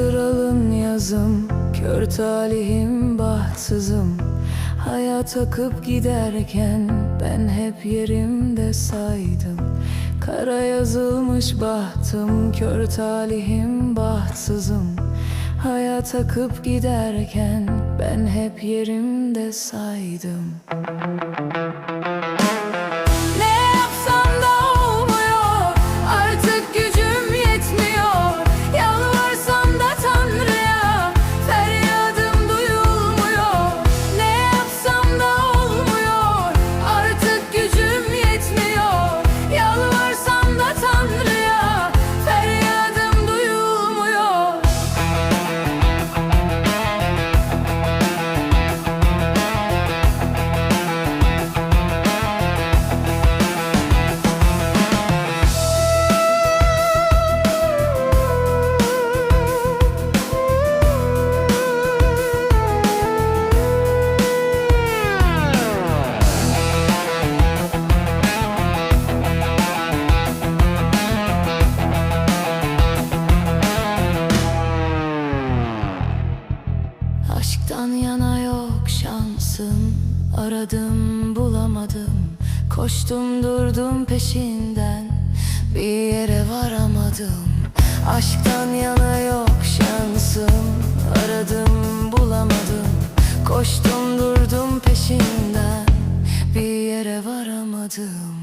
Yıllardır alın yazım Kör talihim bahtsızım. Hayat akıp giderken Ben hep yerimde saydım. Kara yazılmış bahtım Kör talihim bahtsızım. Hayat akıp giderken Ben hep yerimde saydım Aşktan yana yok şansım. Aradım bulamadım. Koştum durdum peşinden. Bir yere varamadım. Aşktan yana yok şansım. Aradım bulamadım. Koştum durdum peşinden. Bir yere varamadım